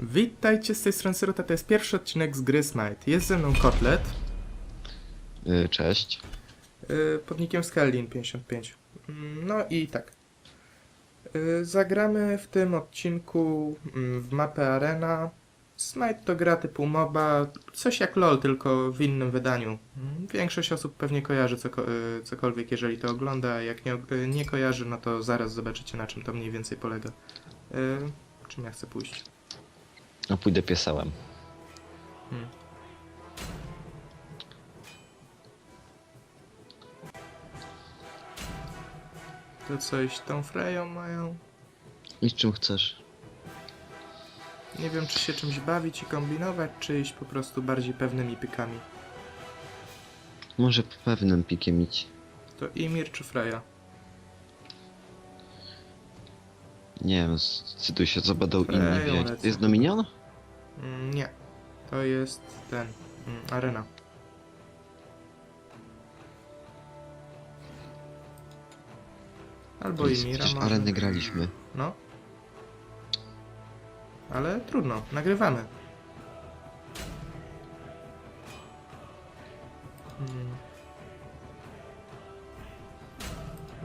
Witajcie z tej strony Syrota, to jest pierwszy odcinek z gry Smite. Jest ze mną Kotlet, Y, Cześć. yy, pod nickiem Skellin55. Mm, No i tak. Yy, Zagramy w tym odcinku mm, w mapę Arena. Smite to gra typu MOBA, coś jak LoL, tylko w innym wydaniu. Mm, Większość osób pewnie kojarzy coko- yy, cokolwiek, jeżeli to ogląda, a jak nie, yy, nie kojarzy, no to zaraz zobaczycie na czym to mniej więcej polega. Yy, Czym ja chcę pójść? No pójdę piesełem. Hmm. To coś tą Freją mają? I czym chcesz? Nie wiem, czy się czymś bawić i kombinować, czy iść po prostu bardziej pewnymi pykami. Może pewnym pikiem idź. To Imir czy Freja? Nie wiem, zdecyduj się, co będą Freją inni wziąć. lecę To jest. Dominion? Mm, nie. To jest ten. Mm, arena. Albo Jest, Imira Przecież graliśmy. No. Ale trudno, nagrywamy. Hmm.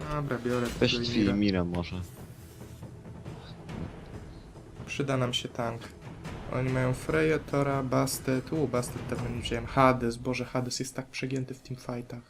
Dobra, biorę Weź tego drzwi Imira. Mira może. Przyda nam się tank. Oni mają Freya, Tora, Bastet. U, Bastet dawno nie wziąłem. Hades, Boże, Hades jest tak przegięty w teamfightach.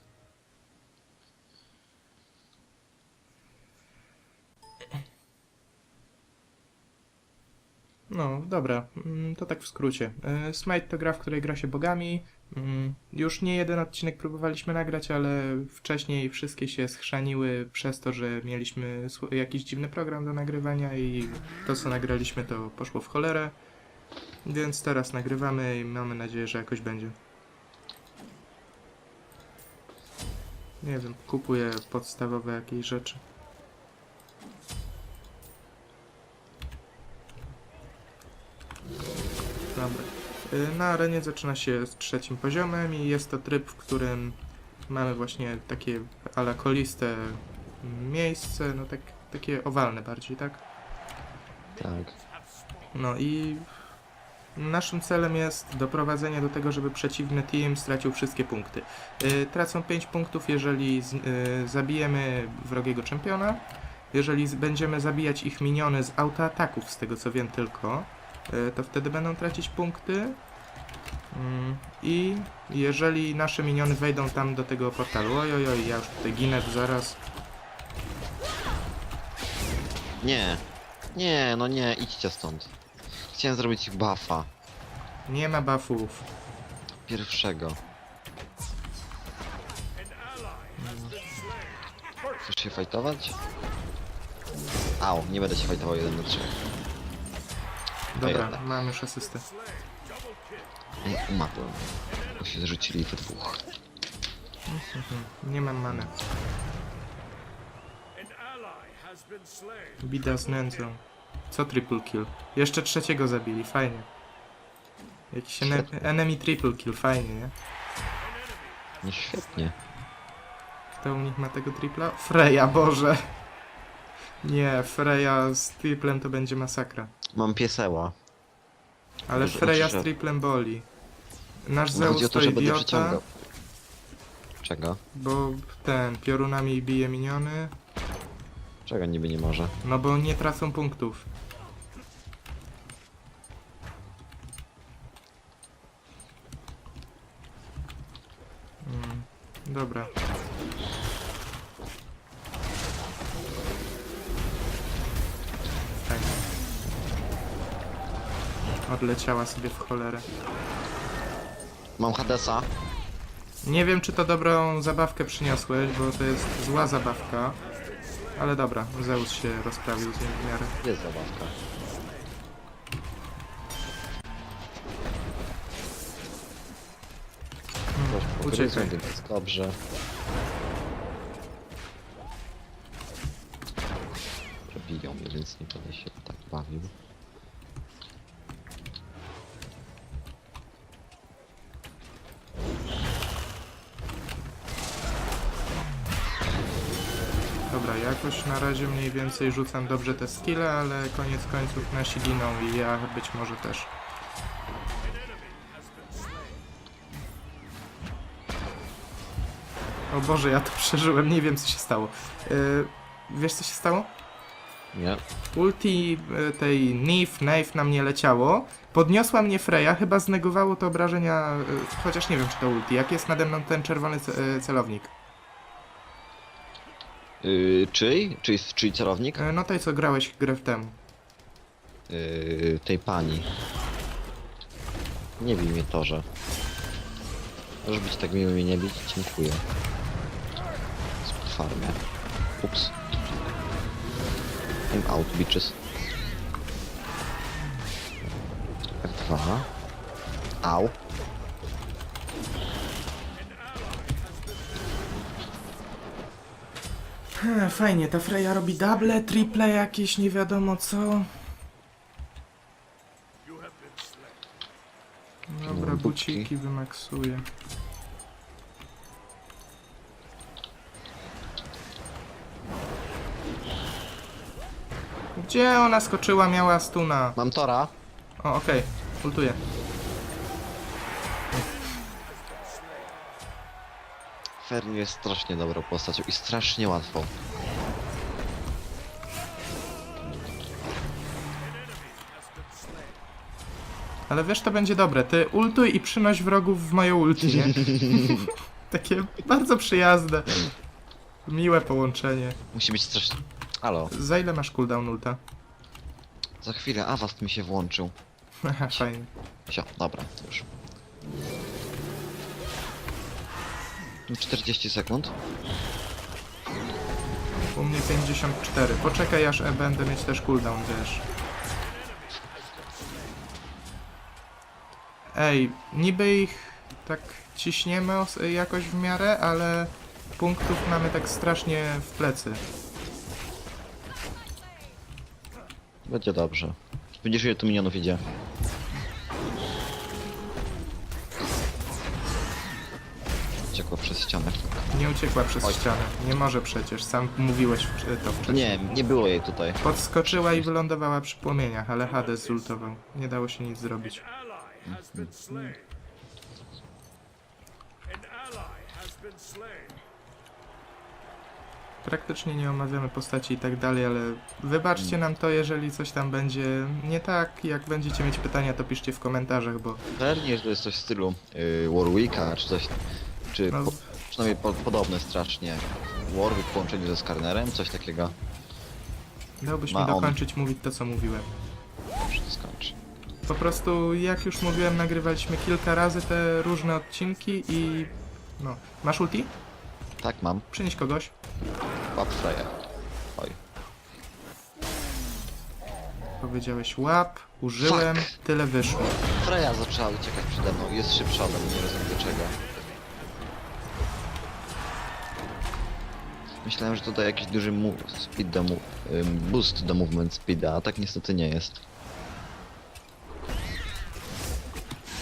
No, dobra, mm, to tak w skrócie. E, Smite to gra, w której gra się bogami. Mm, Już nie jeden odcinek próbowaliśmy nagrać, ale wcześniej wszystkie się schrzaniły przez to, że mieliśmy jakiś dziwny program do nagrywania i to co nagraliśmy to poszło w cholerę. Więc teraz nagrywamy i mamy nadzieję, że jakoś będzie. Nie wiem, kupuję podstawowe jakieś rzeczy. Dobra. Y, Na arenie zaczyna się z trzecim poziomem i jest to tryb, w którym mamy właśnie takie ala koliste miejsce, no tak, takie owalne bardziej, tak? Tak. No i naszym celem jest doprowadzenie do tego, żeby przeciwny team stracił wszystkie punkty. Yy, tracą 5 punktów, jeżeli yy, zabijemy wrogiego czempiona. Jeżeli będziemy zabijać ich miniony z autoataków, z tego co wiem tylko, yy, to wtedy będą tracić punkty. Mm, I jeżeli nasze miniony wejdą tam do tego portalu, oj, oj, oj, ja już tutaj ginę zaraz. Nie. Nie, no nie, idźcie stąd. Chciałem zrobić ich buffa. Nie ma buffów. Pierwszego. Chcesz się fajtować? Au, nie będę się fajtował 1 do 3. Dobra, jednak. mam już asystę. Ej, umarłem. Bo się zrzucili we dwóch. Nie mam many. Bida z nędzą. Co triple kill? Jeszcze trzeciego zabili, fajnie. Jakiś ene Świetnie. enemy triple kill, fajnie, nie? No świetnie. Kto u nich ma tego tripla? Freya, Boże! Nie, Freya z triplem to będzie masakra. Mam pieseła. Ale Dobrze, Freya znaczy, z triplem boli. Nasz No chodzi Zeus o to to, że będę idiota. Czego? bo ten, piorunami bije miniony, Czego niby nie może? no bo nie tracą punktów. Mm, dobra. Fajnie. Odleciała sobie w cholerę. Mam Hadesa. Nie wiem, czy to dobrą zabawkę przyniosłeś, bo to jest zła zabawka. Ale dobra, Zeus się rozprawił z nim w miarę. Jest zabawka. Hmm, uciekaj. Dobrze. Biją mnie, więc nie będę się tak bawił. Jakoś na razie mniej więcej rzucam dobrze te skille, ale koniec końców nasi giną i ja być może też. O Boże, ja to przeżyłem, nie wiem co się stało. Yy, wiesz co się stało? Nie. Ulti e, tej Nif, Knife na mnie leciało. Podniosła mnie Freya, chyba znegowało to obrażenia, e, chociaż nie wiem czy to ulti. Jak jest nade mną ten czerwony ce- celownik? Yy, czyj? Czyj, czyj celownik? E, No tej co grałeś grę w temu. Yy, tej pani. Nie bij mnie torze. Możesz być tak miły mnie nie bić? Dziękuję. Z farmie. Ups. I'm out, bitches. F2. Au. E, Fajnie, ta Freya robi double, triple jakieś, nie wiadomo co. Dobra, buciki buciki. wymaksuję. Gdzie ona skoczyła, miała stuna? Mam tora. O, okej, ultuję. Fernie jest strasznie dobrą postacią i strasznie łatwo. Ale wiesz, to będzie dobre. Ty ultuj i przynoś wrogów w moją ulti, nie? Takie bardzo przyjazne. Miłe połączenie. Musi być strasznie... Halo, Za ile masz cooldown ulta? za chwilę Avast mi się włączył. Haha, fajnie. Sio, dobra, już. No, 40 sekund. U mnie 54. Poczekaj aż e, będę mieć też cooldown, wiesz. Ej, niby ich tak ciśniemy os- jakoś w miarę, ale punktów mamy tak strasznie w plecy. Będzie dobrze. Widzisz ile tu minionów idzie? Ciekło przez ścianę. Nie uciekła przez Oj. ścianę. Nie może przecież, sam mówiłeś to wcześniej. Nie, nie było jej tutaj. Podskoczyła i wylądowała przy płomieniach, ale Hades zultował. Nie dało się nic zrobić. ally has been slain. An ally has been slain. Praktycznie nie omawiamy postaci i tak dalej, ale wybaczcie nam to, jeżeli coś tam będzie nie tak. Jak będziecie mieć pytania, to piszcie w komentarzach, bo Pewnie, że to jest coś w stylu yy, Warwicka, czy coś... Czy po, przynajmniej po, podobne strasznie. Warwick w połączeniu ze Skarnerem, coś takiego. dałbyś Ma mi on. dokończyć mówić to, co mówiłem. Już to skończy. Po prostu, jak już mówiłem, nagrywaliśmy kilka razy te różne odcinki i... No, masz ulti? Tak, mam. Przynieś kogoś. Łap Freya. Oj. Powiedziałeś łap, użyłem, tyle wyszło. Freya zaczęła uciekać przede mną. Jest szybsza ode mnie, nie rozumiem dlaczego. Myślałem, że to daje jakiś duży speed do boost do movement speeda, a tak niestety nie jest.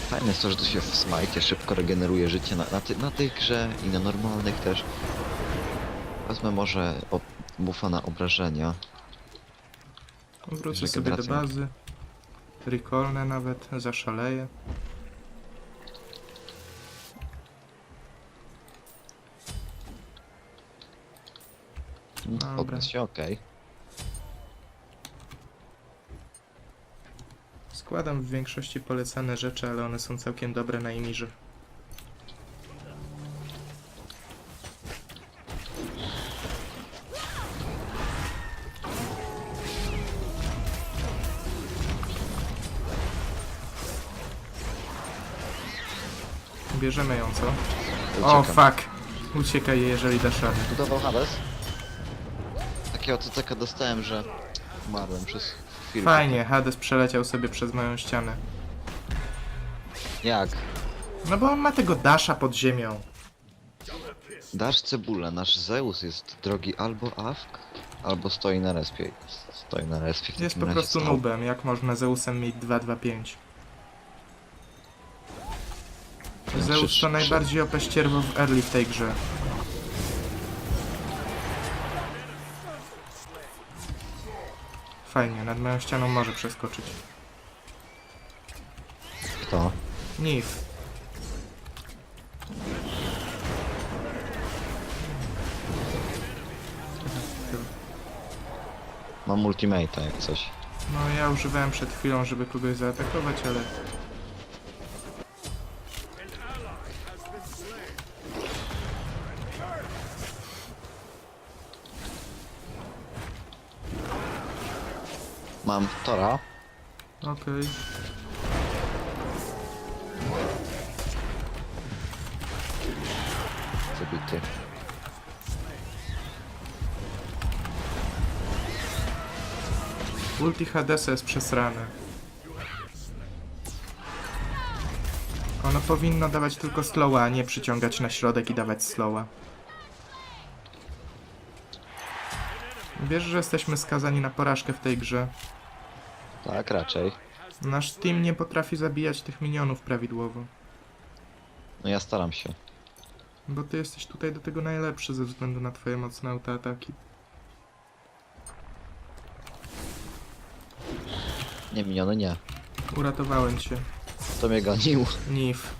Fajne jest to, że tu się w smajcie szybko regeneruje życie na, na, ty na tych grze i na normalnych też. Wezmę może o, buffa na obrażenia. Wrócę sobie do bazy. Recallnę nawet, zaszaleję. Dobra. Podniósł się, okej. Składam w większości polecane rzeczy, ale one są całkiem dobre na imirze. Bierzemy ją, co? O, Uciekam. fuck! Uciekaj, jeżeli dasz radę. Budował Hades? Takiego CCK dostałem, że umarłem przez chwilę. Fajnie, Hades przeleciał sobie przez moją ścianę. Jak? No bo on ma tego dasha pod ziemią. Dasz cebulę, nasz Zeus jest drogi albo awk, albo stoi na respie. Stoi na respie. w Jest takim po razie prostu stał. nubem, jak można Zeusem mieć 2-2-5. No, Zeus to najbardziej OP ścierwo w early w tej grze. Fajnie, nad moją ścianą może przeskoczyć. Kto? Nif. Mam ultimate'a jak coś. No ja używałem przed chwilą, żeby kogoś zaatakować, ale... Mam Tora. Okej. Zabity. Ulti Hadesa jest przesrane. Ono powinno dawać tylko slowa, a nie przyciągać na środek i dawać slowa. Wiesz, że jesteśmy skazani na porażkę w tej grze. Tak, raczej. Nasz team nie potrafi zabijać tych minionów prawidłowo. No ja staram się. Bo ty jesteś tutaj do tego najlepszy ze względu na twoje mocne autoataki. Nie, miniony nie. Uratowałem cię. To mnie gonił. Nif.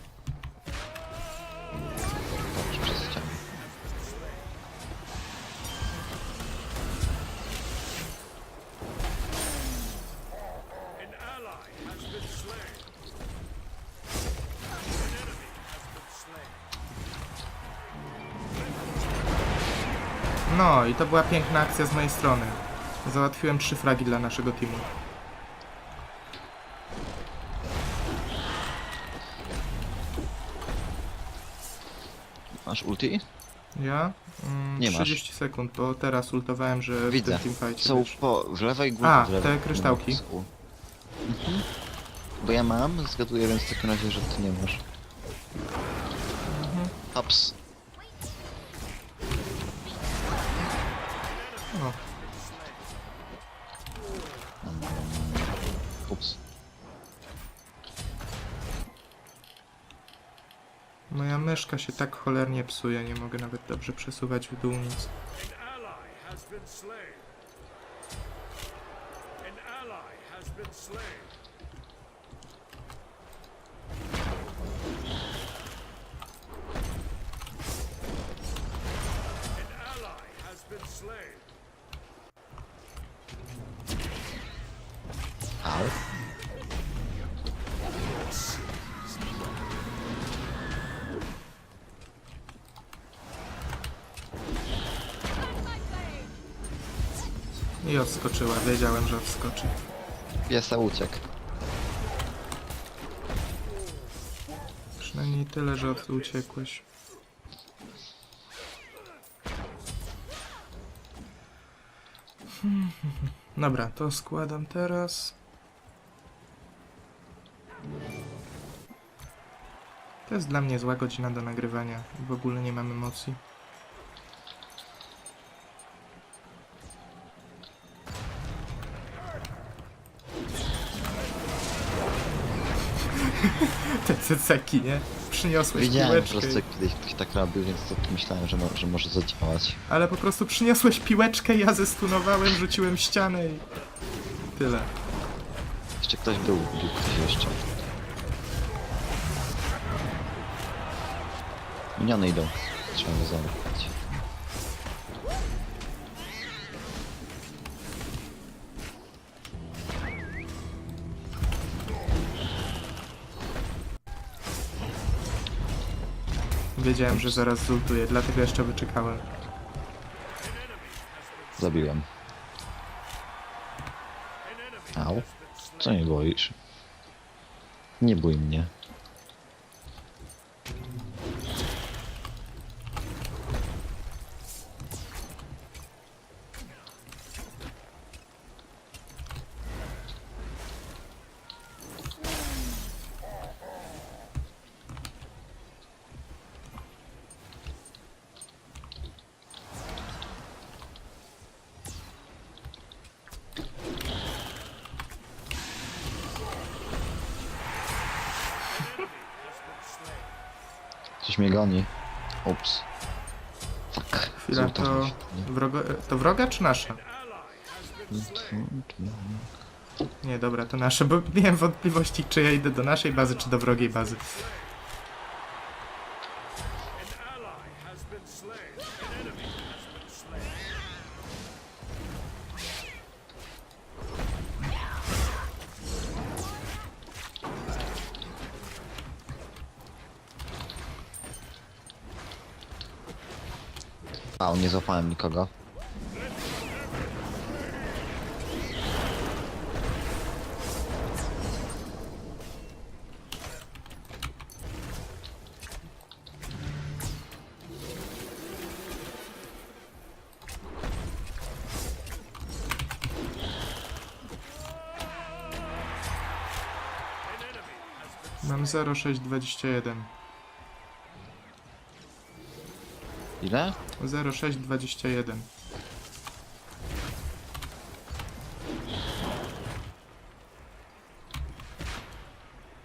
To była piękna akcja z mojej strony. Załatwiłem trzy fragi dla naszego teamu. Masz ulti? Ja? Mm, Nie masz. 30 sekund, bo teraz ultowałem, że Widzę. w tym teamfightie Są wiesz. po, w lewej górze. A, w lewej, te kryształki. Są. Mhm. Bo ja mam, zgaduję więc w takim razie, że ty nie masz. Mhm. Ups. O, Ups. moja myszka się tak cholernie psuje, nie mogę nawet dobrze przesuwać w dół nic. An ally has been slain. I odskoczyła, wiedziałem, że odskoczy. Piesa uciekł. Przynajmniej tyle, że od uciekłeś. Dobra, to składam teraz. To jest dla mnie zła godzina do nagrywania. W ogóle nie mam emocji. Ceceki, nie? Przyniosłeś piłeczkę. prostu jak kiedyś ktoś tak robił, więc to myślałem, że, mo że może zadziałać. Ale po prostu przyniosłeś piłeczkę, ja zestunowałem, rzuciłem ścianę i... Tyle. Jeszcze ktoś był, był ktoś jeszcze. Miniony idą. Trzeba go zamknąć. Wiedziałem, że zaraz zultuję, dlatego jeszcze wyczekałem. Zabiłem. Au. Co nie boisz? Nie bój mnie. Mnie goni. Ups. Fuck. Chwila, to... Wrogo... To wroga czy nasza? Nie, dobra, to nasze, bo miałem wątpliwości, czy ja idę do naszej bazy, czy do wrogiej bazy. A, nie złapałem nikogo. Mam 0621. Ile? 0621.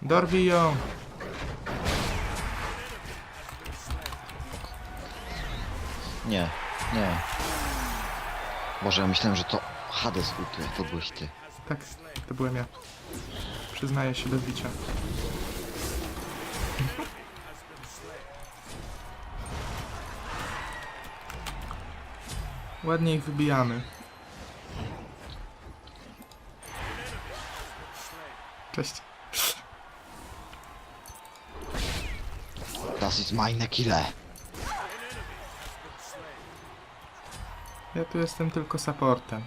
Dorwij ją! Nie, nie. Boże, ja myślałem, że to Hades ultuje, to byłeś ty. Tak, to byłem ja. Przyznaję się do bicia. Ładnie ich wybijamy. Cześć. Das ist meine kille. Ja tu jestem tylko supportem.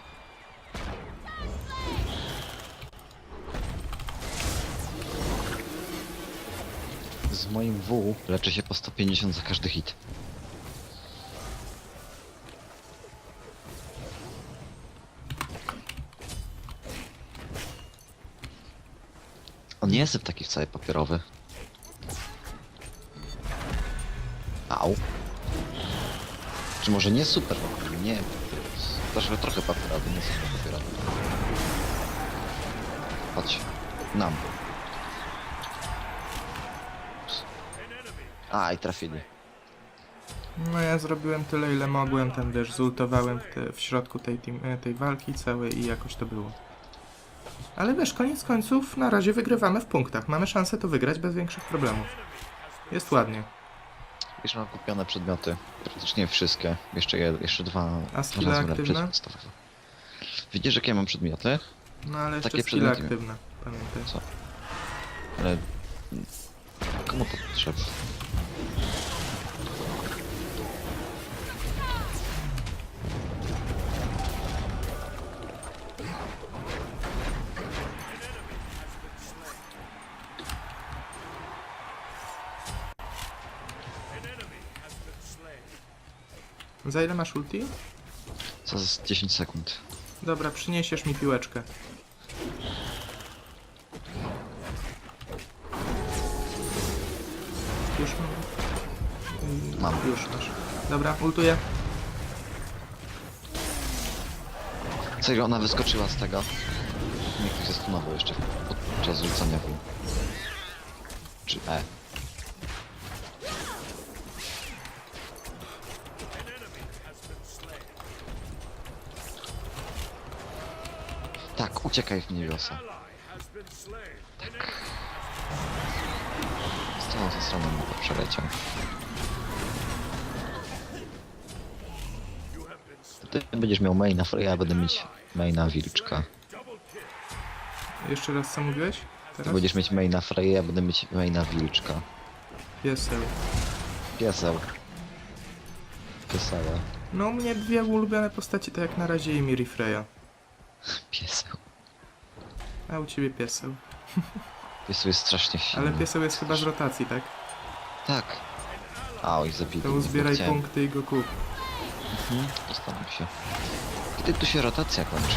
Z moim W leczy się po 150 za każdy hit. Nie jest taki wcale papierowy. Au. Czy może nie super papierowy? Nie. Trochę, trochę papierowy, nie super papierowy. Chodź. Nam. A, i trafili. No ja zrobiłem tyle ile mogłem, tam wiesz, zultowałem w, te, w środku tej, tej walki całej i jakoś to było. Ale wiesz, koniec końców na razie wygrywamy w punktach. Mamy szansę to wygrać bez większych problemów. Jest ładnie. Już mam kupione przedmioty. Praktycznie wszystkie. Jeszcze, jed, jeszcze dwa. A skille zbiory aktywne? Widzisz, jakie ja mam przedmioty? No ale jeszcze Takie skille przedmioty. aktywne, pamiętaj. Co? Ale... Komu to potrzeba? Za ile masz ulti? Co z 10 sekund? Dobra, przyniesiesz mi piłeczkę. Już mam. Mam. Już masz. Dobra, ultuję. Serio, ona wyskoczyła z tego. Niech ktoś zastunował jeszcze podczas rzucania W. Czy E. Tak, uciekaj w niebiosa. Tak. Z tą stroną mi to przeleciał. Ty będziesz miał maina Freya, ja będę mieć maina Wilczka. Jeszcze raz co mówiłeś? Ty Teraz? będziesz mieć maina Freya, ja będę mieć maina Wilczka. Pieseł. Pieseł. Piesełe. No u mnie dwie ulubione postaci, tak jak na razie i Miri Freya. Pieseł. A u ciebie pieseł. Pieseł jest strasznie silny. Ale pieseł jest chyba z rotacji, tak? Tak. A, oj, zabili. To mnie, uzbieraj chciałem- punkty i go kup. Mhm, Postaram się. Kiedy tu się rotacja kończy?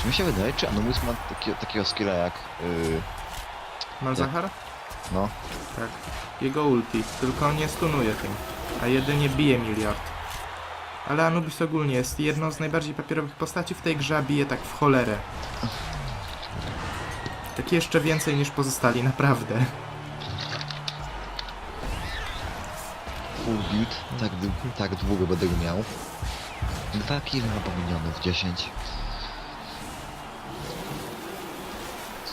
Czy mi się wydaje, czy Anubis ma taki, takiego skilla jak... Yy, Malzahar? no, Tak. Jego ulti, tylko on nie stunuje tym, a jedynie bije miliard. Ale Anubis ogólnie jest jedną z najbardziej papierowych postaci w tej grze, a bije tak w cholerę. Tak jeszcze więcej niż pozostali, naprawdę. build, tak, tak długo będę go miał. Dwa kile pominionów, 10.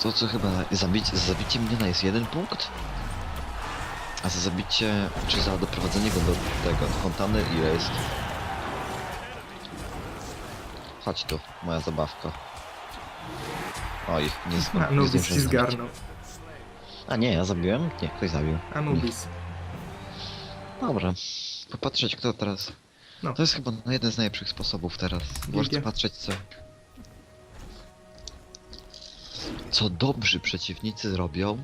To co chyba, zabicie, za zabicie miniona jest jeden punkt? A za zabicie, czy za doprowadzenie go do tego, do fontany ile jest? Chodź tu, moja zabawka. Oj, nie, z- nie Anubis ci zdążyłem zabić. zgarnął. A nie, ja zabiłem? Nie, ktoś zabił. Anubis. Dobra, popatrzeć kto teraz. No. To jest chyba no, jeden z najlepszych sposobów teraz. Gildia. patrzeć co. Co dobrzy przeciwnicy zrobią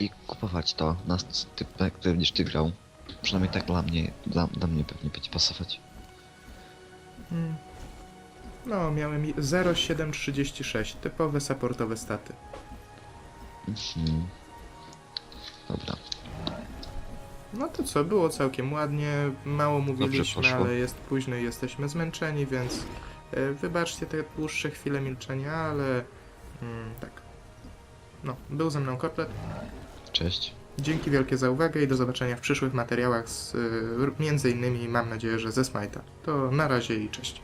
i kupować to na s- typ, który będziesz ty grał. Przynajmniej tak dla mnie, dla, dla mnie pewnie będzie pasować. Mm. No, miałem i- 0,736. Typowe supportowe staty. Mhm. Dobra. No to co, było całkiem ładnie, mało mówiliśmy, poszło. ale jest późno i jesteśmy zmęczeni, więc e, wybaczcie te dłuższe chwile milczenia, ale mm, tak. No, był ze mną Kotlet. Cześć. Dzięki wielkie za uwagę i do zobaczenia w przyszłych materiałach, z, y, między innymi mam nadzieję, że ze Smite'a. To na razie i cześć.